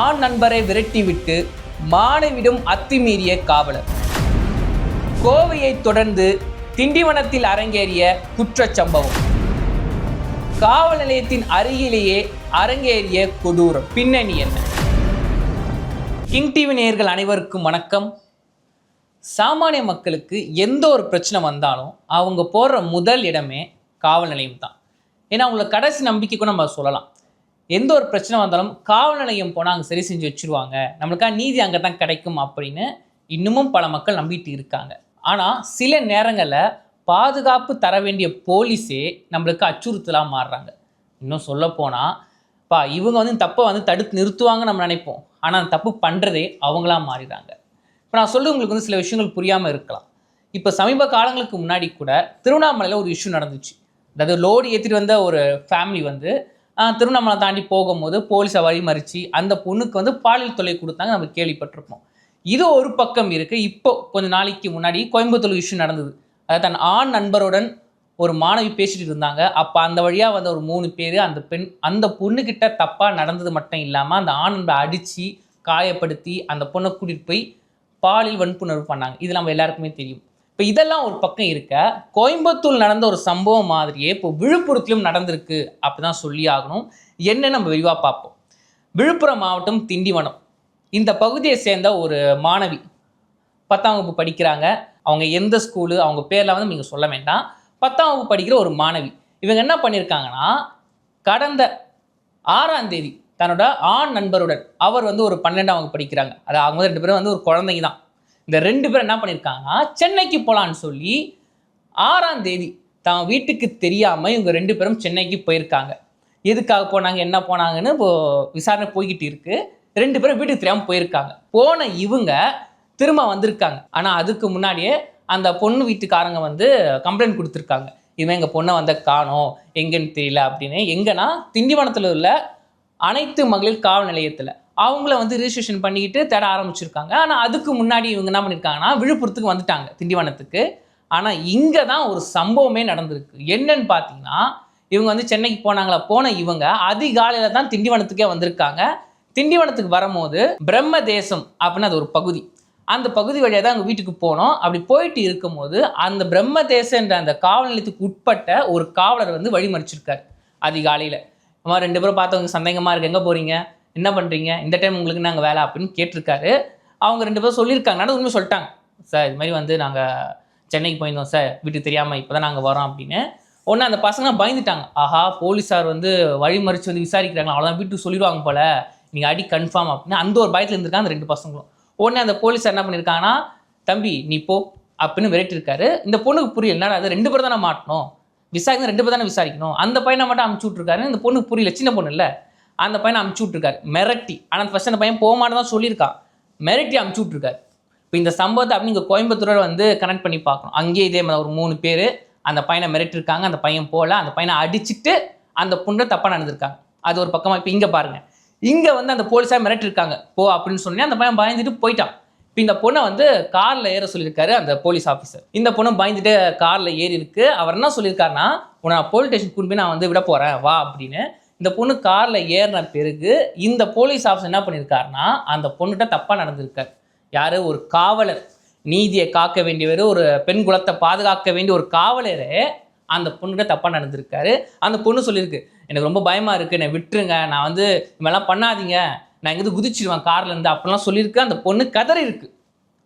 ஆண் நண்பரை விரட்டிவிட்டு மாணவிடம் அத்துமீறிய காவலர். கோவையை தொடர்ந்து திண்டிவனத்தில் அரங்கேறிய குற்றச்சம்பவம் காவல் நிலையத்தின் அருகிலேயே அரங்கேறிய கொடூரம். பின்னணி என்ன? கிங் டிவி நேயர்கள் அனைவருக்கும் வணக்கம். சாமானிய மக்களுக்கு எந்த ஒரு பிரச்சனை வந்தாலும் அவங்க போடுற முதல் இடமே காவல் நிலையம் தான். ஏன்னா அவங்கள கடைசி நம்பிக்கைக்கும் நம்ம சொல்லலாம். எந்த ஒரு பிரச்சனை வந்தாலும் காவல் நிலையம் போனால் அங்கே சரி செஞ்சு வச்சுருவாங்க. நம்மளுக்காக நீதி அங்கே தான் கிடைக்கும் அப்படின்னு இன்னமும் பல மக்கள் நம்பிட்டு இருக்காங்க. ஆனால் சில நேரங்களில் பாதுகாப்பு தர வேண்டிய போலீஸே நம்மளுக்கு அச்சுறுத்தலாக மாறுறாங்க. இன்னும் சொல்லப்போனால் பா இவங்க வந்து தப்பை வந்து தடுத்து நிறுத்துவாங்கன்னு நம்ம நினைப்போம். ஆனால் அந்த தப்பு பண்ணுறதே அவங்களா மாறிடுறாங்க. இப்போ நான் சொல்ல உங்களுக்கு வந்து சில விஷயங்கள் புரியாமல் இருக்கலாம். இப்போ சமீப காலங்களுக்கு முன்னாடி கூட திருவண்ணாமலையில் ஒரு இஷ்யூ நடந்துச்சு. அதாவது லோடு ஏற்றிட்டு வந்த ஒரு ஃபேமிலி வந்து திருவண்ணாமலை தாண்டி போகும்போது போலீஸை வழிமறிச்சு அந்த பொண்ணுக்கு வந்து பாலியல் தொலை கொடுத்தாங்க நம்ம கேள்விப்பட்டிருப்போம். இது ஒரு பக்கம் இருக்கு. இப்போ கொஞ்ச நாளைக்கு முன்னாடி கோயம்புத்தூர் இஷ்யூ நடந்தது. அதாவது தன் ஆண் நண்பருடன் ஒரு மாணவி பேசிட்டு இருந்தாங்க. அப்போ அந்த வழியாக வந்த ஒரு மூணு பேர் அந்த பெண் அந்த பொண்ணுக்கிட்ட தப்பாக நடந்தது மட்டும் இல்லாமல் அந்த ஆண் நண்பரை அடித்து காயப்படுத்தி அந்த பொண்ணை கூட்டிகிட்டு போய் பாலியல் வன்புணர்வு பண்ணாங்க. இது நம்ம எல்லாருக்குமே தெரியும். இப்போ இதெல்லாம் ஒரு பக்கம் இருக்க கோயம்புத்தூர் நடந்த ஒரு சம்பவம் மாதிரியே இப்போ விழுப்புரத்திலும் நடந்திருக்கு அப்படிதான் சொல்லி ஆகணும். என்ன நம்ம விரிவாக பார்ப்போம். விழுப்புரம் மாவட்டம் திண்டிவனம். இந்த பகுதியை சேர்ந்த ஒரு மாணவி பத்தாம் வகுப்பு படிக்கிறாங்க. அவங்க எந்த ஸ்கூலு அவங்க பேர்லாம் வந்து நீங்கள் சொல்ல வேண்டாம். பத்தாம் வகுப்பு படிக்கிற ஒரு மாணவி. இவங்க என்ன பண்ணியிருக்காங்கன்னா கடந்த ஆறாம் தேதி தன்னோட ஆண் நண்பருடன் அவர் வந்து ஒரு பன்னெண்டாம் வகுப்பு படிக்கிறாங்க. அது அவங்க ரெண்டு பேரும் வந்து ஒரு குழந்தைங்க தான். இந்த ரெண்டு பேரும் என்ன பண்ணியிருக்காங்கன்னா சென்னைக்கு போகலான்னு சொல்லி ஆறாம் தேதி தான் வீட்டுக்கு தெரியாமல் இவங்க ரெண்டு பேரும் சென்னைக்கு போயிருக்காங்க. எதுக்காக போனாங்க என்ன போனாங்கன்னு இப்போ விசாரணை போய்கிட்டு இருக்கு. ரெண்டு பேரும் வீட்டுக்கு தெரியாமல் போயிருக்காங்க. போன இவங்க திரும்ப வந்திருக்காங்க. ஆனால் அதுக்கு முன்னாடியே அந்த பொண்ணு வீட்டுக்காரங்க வந்து கம்ப்ளைண்ட் கொடுத்துருக்காங்க. இவன் எங்கள் பொண்ணை வந்த காணோம் எங்கன்னு தெரியல அப்படின்னு. எங்கன்னா திண்டிவனத்தில் உள்ள அனைத்து மகளிர் காவல் நிலையத்தில். அவங்கள வந்து ரிஜிஸ்ட்ரேஷன் பண்ணிக்கிட்டு தேட ஆரம்பிச்சிருக்காங்க. ஆனால் அதுக்கு முன்னாடி இவங்க என்ன பண்ணியிருக்காங்கன்னா விழுப்புரத்துக்கு வந்துட்டாங்க திண்டிவனத்துக்கு. ஆனால் இங்கே தான் ஒரு சம்பவமே நடந்திருக்கு. என்னன்னு பார்த்தீங்கன்னா இவங்க வந்து சென்னைக்கு போனாங்களா போன இவங்க அதிகாலையில் தான் திண்டிவனத்துக்கே வந்திருக்காங்க. திண்டிவனத்துக்கு வரும்போது பிரம்ம தேசம் அப்படின்னு அது ஒரு பகுதி. அந்த பகுதி வழியாக தான் அவங்க வீட்டுக்கு போனோம். அப்படி போயிட்டு இருக்கும்போது அந்த பிரம்ம தேசன்ற அந்த காவல் நிலையத்துக்கு உட்பட்ட ஒரு காவலர் வந்து வழிமறிச்சிருக்காரு அதிகாலையில். அம்மா ரெண்டு பேரும் பார்த்தவங்க சந்தேகமாக இருக்கு. எங்கே போகிறீங்க என்ன பண்ணுறீங்க இந்த டைம் உங்களுக்கு நாங்கள் வேலை அப்படின்னு கேட்டிருக்காரு. அவங்க ரெண்டு பேரும் சொல்லியிருக்காங்க நடந்து உண்மை சொல்லிட்டாங்க. சார் இது மாதிரி வந்து நாங்கள் சென்னைக்கு போயிருந்தோம் சார். வீட்டுக்கு தெரியாமல் இப்போ தான் நாங்கள் வரோம் அப்படின்னு. உடனே அந்த பசங்க பயந்துட்டாங்க. ஆஹா போலீஸார் வந்து வழிமறிச்சு வந்து விசாரிக்கிறாங்க அவ்வளோதான் வீட்டுக்கு சொல்லிடுவாங்க போல. நீங்கள் அடி கன்ஃபார்ம் அப்படின்னு அந்த ஒரு பயத்தில் இருந்திருக்காங்க அந்த ரெண்டு பசங்களும். உடனே அந்த போலீஸார் என்ன பண்ணியிருக்காங்கன்னா தம்பி நீ போ அப்படின்னு விரட்டிருக்காரு இந்த பொண்ணுக்கு புரியல. என்னடா அது ரெண்டு பேர் தானே மாட்டணும். விசாரிக்கணும் ரெண்டு பேர் தானே விசாரிக்கணும். அந்த பையனை மட்டும் அமுச்சு விட்ருக்காரு இந்த பொண்ணுக்கு புரியல. சின்ன பொண்ணு இல்லை. அந்த பையனை அமுச்சு விட்ருக்காரு மிரட்டி. ஆனால் ஃபஸ்ட் அந்த பையன் போக மாட்டேன் தான் சொல்லியிருக்கான் மிரட்டி அமுச்சு விட்ருக்காரு இப்போ இந்த சம்பவத்தை அப்படி இங்கே கோயம்புத்தூரோட வந்து கனெக்ட் பண்ணி பார்க்கணும். அங்கேயே இதே மாதிரி ஒரு மூணு பேர் அந்த பையனை மிரட்டிருக்காங்க அந்த பையன் போகல. அந்த பையனை அடிச்சுட்டு அந்த புண்ணை தப்பாக நடந்திருக்காங்க. அது ஒரு பக்கமாக இப்போ இங்கே பாருங்கள் இங்கே வந்து அந்த போலீஸாக மிரட்டிருக்காங்க போ அப்படின்னு சொன்னி அந்த பையன் பயந்துட்டு போயிட்டான். இப்போ இந்த பொண்ணை வந்து காரில் ஏற சொல்லியிருக்காரு அந்த போலீஸ் ஆஃபீஸர் இந்த பொண்ணு பயந்துட்டு காரில் ஏறி இருக்கு. அவர் என்ன சொல்லியிருக்காருன்னா உன்னை போலீஸ் ஸ்டேஷன் கூட்டு போய் நான் வந்து விட போகிறேன் வா அப்படின்னு இந்த பொண்ணு காரில் ஏறின பிறகு இந்த போலீஸ் ஆஃபீஸர் என்ன பண்ணியிருக்காருன்னா அந்த பொண்ணுகிட்ட தப்பாக நடந்திருக்கார். யார்? ஒரு காவலர். நீதியை காக்க வேண்டியவர் ஒரு பெண் குலத்தை பாதுகாக்க வேண்டிய ஒரு காவலரே அந்த பொண்ணுகிட்ட தப்பாக நடந்திருக்காரு. அந்த பொண்ணு சொல்லியிருக்கு எனக்கு ரொம்ப பயமாக இருக்குது என்னை விட்டுருங்க நான் வந்து இவெல்லாம் பண்ணாதீங்க. நான் எங்கேருந்து குதிச்சிடுவேன் கார்லேருந்து அப்படிலாம் சொல்லியிருக்கு. அந்த பொண்ணு கதறி இருக்கு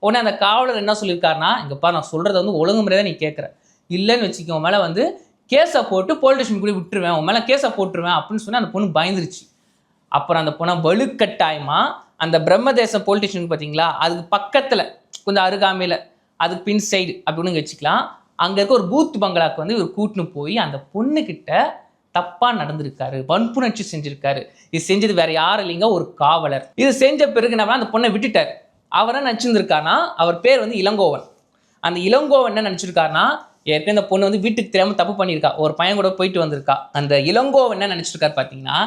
உடனே அந்த காவலர் என்ன சொல்லியிருக்காருன்னா இங்கேப்பா நான் சொல்கிறத வந்து ஒழுங்குமுறை தான் நீ கேட்குற. இல்லைன்னு வச்சுக்கோ மேலே வந்து கேஸை போட்டு போலீஸ் ஸ்டேஷன் கூட விட்டுருவேன் உன் மேலே கேஸை போட்டுருவேன் அப்படின்னு சொல்லி அந்த பொண்ணு பயந்துருச்சு. அப்புறம் அந்த பொண்ணை வலுக்கட்டாயமா அந்த பிரம்மதேசம் போலீஸ் ஸ்டேஷன் பார்த்தீங்களா அதுக்கு பக்கத்தில் கொஞ்சம் அருகாமையில் அதுக்கு பின் சைடு அப்படின்னு வச்சுக்கலாம். அங்கே இருக்க ஒரு பூத் பங்களாக்கு வந்து இவர் கூட்டின்னு போய் அந்த பொண்ணுக்கிட்ட தப்பாக நடந்திருக்காரு வன்புணர்ச்சி செஞ்சுருக்காரு. இது செஞ்சது வேற யாரும் இல்லைங்க ஒரு காவலர். இது செஞ்ச பிறகு நம்ம அந்த பொண்ணை விட்டுட்டார் அவர் என்ன அவர் பேர் வந்து இளங்கோவன். அந்த இளங்கோவன் என்ன நினச்சிருக்காருன்னா ஏற்கனவே இந்த பொண்ணு வந்து வீட்டுக்கு தெரியாமல் தப்பு பண்ணியிருக்கா. ஒரு பையன் கூட போயிட்டு வந்திருக்கா. அந்த இளங்கோவன் என்ன நினச்சிருக்காரு பார்த்தீங்கன்னா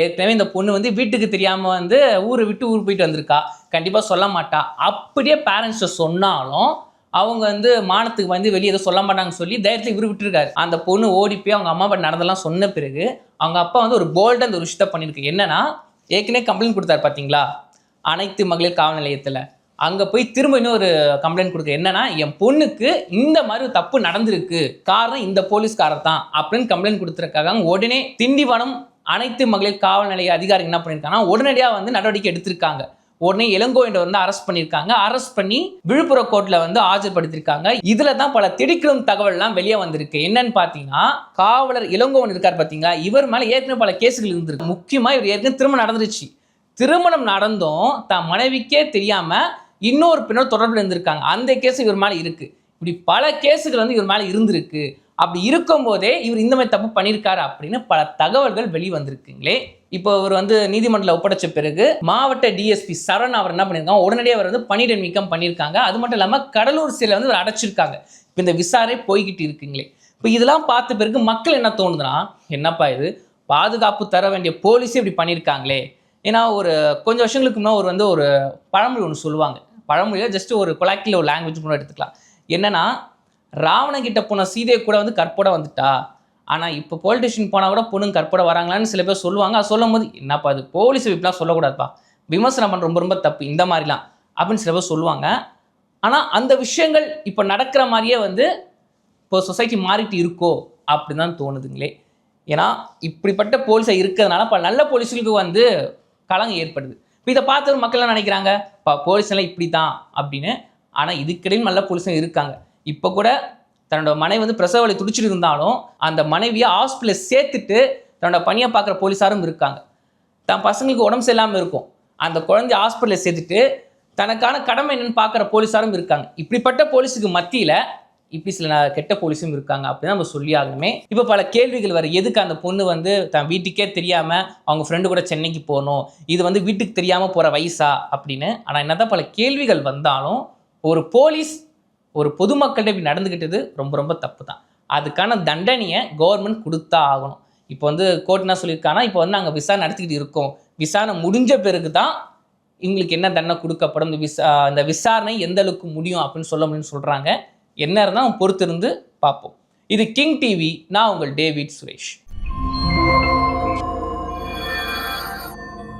ஏற்கனவே இந்த பொண்ணு வந்து வீட்டுக்கு தெரியாமல் வந்து ஊரை விட்டு ஊர் போயிட்டு வந்திருக்கா. கண்டிப்பாக சொல்ல மாட்டா. அப்படியே பேரண்ட்ஸ்ட்ட சொன்னாலும் அவங்க வந்து மானத்துக்கு வந்து வெளியே எதுவும் சொல்ல மாட்டாங்கன்னு சொல்லி தைரியத்தில் இவர் விட்டுருக்காரு. அந்த பொண்ணு ஓடி போய் அவங்க அம்மா அப்பா நடந்தெல்லாம் சொன்ன பிறகு அவங்க அப்பா வந்து ஒரு போல்டாக அந்த ஒரு விஷயத்தை பண்ணியிருக்கு. என்னன்னா ஏற்கனவே கம்ப்ளைண்ட் கொடுத்தாரு பார்த்தீங்களா அனைத்து மகளிர் காவல் நிலையத்தில். அங்கே போய் திரும்ப இன்னொரு கம்ப்ளைண்ட் கொடுக்க என்னன்னா என் பொண்ணுக்கு இந்த மாதிரி தப்பு நடந்திருக்கு. காரணம் இந்த போலீஸ்காரர் தான் அப்படின்னு கம்ப்ளைண்ட் கொடுத்துருக்காங்க. உடனே திண்டிவனம் அனைத்து மகளிர் காவல் நிலைய அதிகாரி என்ன பண்ணியிருக்காங்கன்னா உடனடியாக வந்து நடவடிக்கை எடுத்திருக்காங்க. உடனே இளங்கோவினை வந்து அரெஸ்ட் பண்ணியிருக்காங்க. அரெஸ்ட் பண்ணி விழுப்புரம் கோர்ட்டில் வந்து ஆஜர்படுத்தியிருக்காங்க. இதில் தான் பல திடுக்கிடும் தகவல்லாம் வெளியே வந்திருக்கு. என்னன்னு பார்த்தீங்கன்னா காவலர் இளங்கோவன் இருக்கார் பார்த்தீங்களா? இவர் மேலே ஏற்கனவே பல கேஸுகள் இருந்திருக்கு. முக்கியமாக இவர் ஏற்கனவே திருமணம் நடந்துருச்சு. திருமணம் நடந்தும் தன் மனைவிக்கே தெரியாமல் இன்னொரு பெண்ணோட தொடர்பில் இருந்திருக்காங்க. அந்த கேஸ் இவர் மேலே இருக்குது இப்படி பல கேஸுகள் வந்து இவர் மேலே இருந்திருக்கு. அப்படி இருக்கும்போதே இவர் இந்த மாதிரி தப்பு பண்ணியிருக்காரு அப்படின்னு பல தகவல்கள் வெளி வந்திருக்குங்களே இப்போ இவர் வந்து நீதிமன்றத்தில் ஒப்படைச்ச பிறகு மாவட்ட டிஎஸ்பி சரண் அவர் என்ன பண்ணியிருக்காங்க? உடனடியாக அவர் வந்து பணியிட நீக்கம் பண்ணியிருக்காங்க. அது மட்டும் இல்லாமல் கடலூர் சிலை வந்து இவர் அடைச்சிருக்காங்க. இப்போ இந்த விசாரணை போய்கிட்டு இருக்குங்களே. இப்போ இதெல்லாம் பார்த்த பிறகு மக்கள் என்ன தோணுதுன்னா என்னப்பா இது? பாதுகாப்பு தர வேண்டிய போலீஸே இப்படி பண்ணியிருக்காங்களே. ஏன்னா ஒரு கொஞ்சம் வருஷங்களுக்கு முன்னாடி ஒரு வந்து ஒரு பழமொழி ஒன்று சொல்லுவாங்க. பழமொழியில் ஜஸ்ட் ஒரு கொலாக்கில் ஒரு லாங்குவேஜ் கூட எடுத்துக்கலாம். என்னென்னா ராவணங்கிட்ட போன சீதையை கூட வந்து கற்போட வந்துட்டா. ஆனால் இப்போ பொலிட்டிஷியன் போனால் கூட பொண்ணுங்க கற்போட வராங்களான்னு சில பேர் சொல்லுவாங்க. அது சொல்லும் போது என்னப்பா அது போலீஸ் இப்படிலாம் சொல்லக்கூடாதுப்பா. விமர்சனம் பண்ணுற ரொம்ப ரொம்ப தப்பு. இந்த மாதிரிலாம். அப்படின்னு சில பேர் சொல்லுவாங்க. ஆனால் அந்த விஷயங்கள் இப்போ நடக்கிற மாதிரியே வந்து இப்போ சொசைட்டி மாறிட்டு இருக்கோ அப்படின்னு தான் தோணுதுங்களே. ஏன்னா இப்படிப்பட்ட போலீஸாக இருக்கிறதுனால பல நல்ல போலீஸுகளுக்கு வந்து கலங்கம் ஏற்படுது. இதை பார்த்து மக்கள் என்ன நினைக்கிறாங்க? இப்போ போலீஸ் இப்படி தான் அப்படின்னு. ஆனால் இதுக்கிடையும் நல்ல போலீஸும் இருக்காங்க. இப்போ கூட தன்னோட மனைவி வந்து பிரசவ வலி துடிச்சிட்டு இருந்தாலும் அந்த மனைவியை ஹாஸ்பிட்டலில் சேர்த்துட்டு தன்னோட பணியை பார்க்குற போலீஸாரும் இருக்காங்க. தன் பசங்களுக்கு உடம்பு சரியில்லாமல் இருக்கும். அந்த குழந்தைய ஹாஸ்பிட்டலில் சேர்த்துட்டு தனக்கான கடமை என்னன்னு பார்க்குற போலீஸாரும் இருக்காங்க. இப்படிப்பட்ட போலீஸுக்கு மத்தியில் இப்படி சில கெட்ட போலீஸும் இருக்காங்க அப்படின்னு நம்ம சொல்லி ஆகணுமே இப்போ பல கேள்விகள் வர எதுக்கு அந்த பொண்ணு வந்து தன் வீட்டுக்கே தெரியாமல் அவங்க ஃப்ரெண்டு கூட சென்னைக்கு போகணும்? இது வந்து வீட்டுக்கு தெரியாமல் போகிற வயசா? அப்படின்னு. ஆனால் என்னதான் பல கேள்விகள் வந்தாலும் ஒரு போலீஸ் ஒரு பொதுமக்கள்கிட்ட இப்படி நடந்துக்கிட்டது ரொம்ப ரொம்ப தப்பு தான் அதுக்கான தண்டனையை கவர்மெண்ட் கொடுத்தா ஆகணும். இப்போ வந்து கோர்ட் என்ன சொல்லியிருக்காங்கன்னா இப்போ வந்து நாங்கள் விசாரணை நடத்திக்கிட்டு இருக்கோம். விசாரணை முடிஞ்ச பிறகு தான் இவங்களுக்கு என்ன தண்டனை கொடுக்கப்படும்? இந்த விசா இந்த விசாரணை எந்த அளவுக்கு முடியும் அப்படின்னு சொல்ல முடியும்னு சொல்கிறாங்க என்ன இருந்தால் பொறுத்திருந்து பார்ப்போம். இது கிங் டிவி நான் உங்கள் டேவிட் சுரேஷ்